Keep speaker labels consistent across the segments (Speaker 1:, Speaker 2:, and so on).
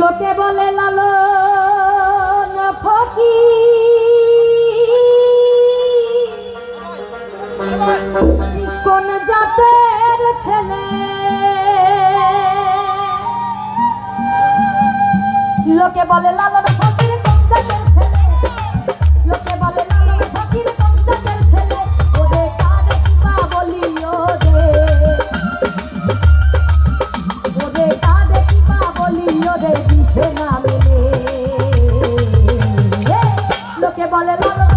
Speaker 1: লোকে বলে লালো ফকি কোন জাতের ছেলে লোকে বলে লালন তোকে বলে লালন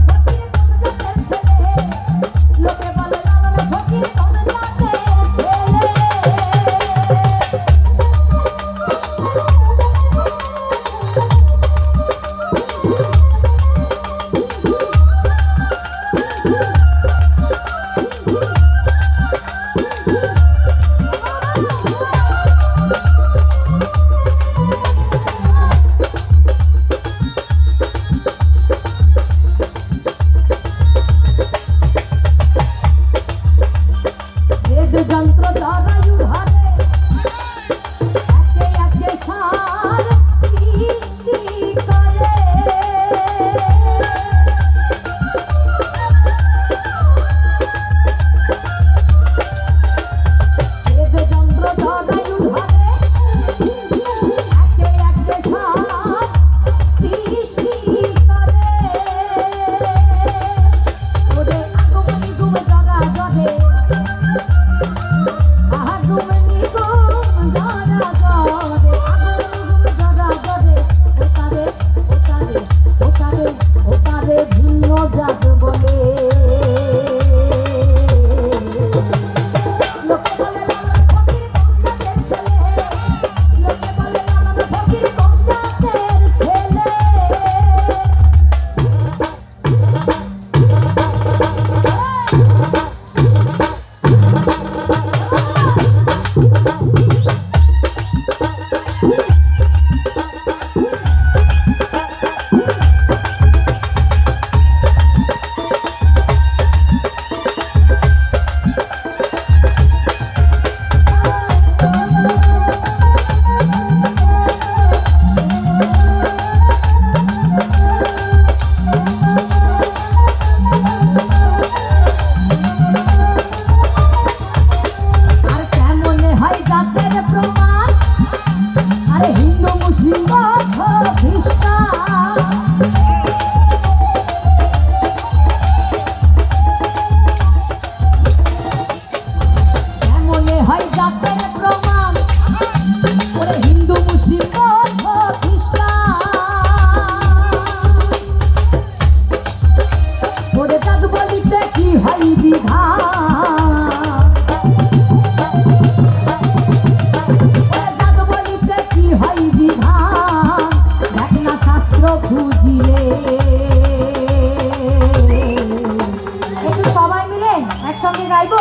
Speaker 1: একসঙ্গে গাইব?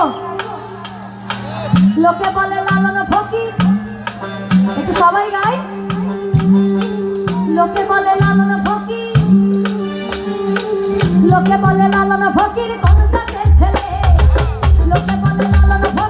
Speaker 1: লোকে বলে লালন ফকি। একটু সবাই গাই লোকে বলে লালন ফকি। লোকে বলে লালন ফকির, কোন জাতের ছেলে? লোকে বলে লালন ফকির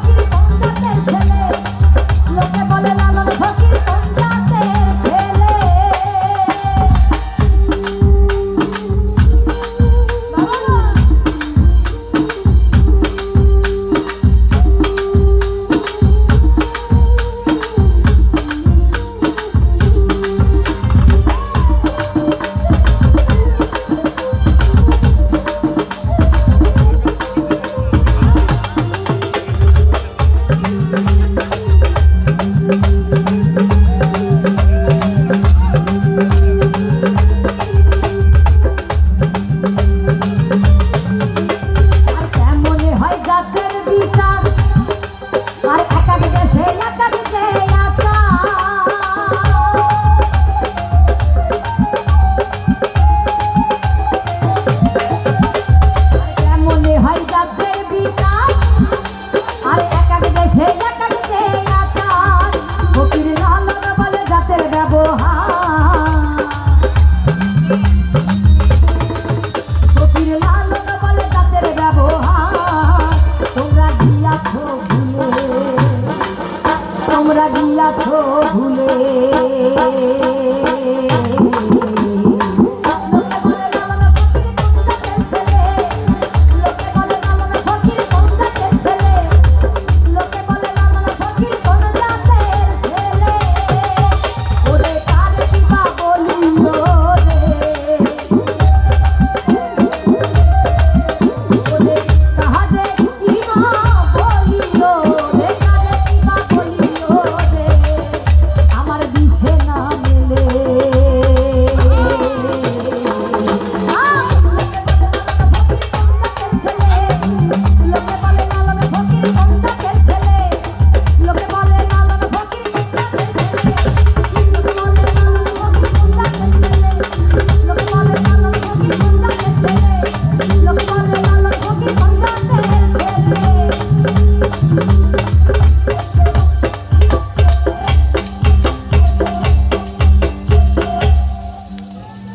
Speaker 1: গেলাছো ভুলে।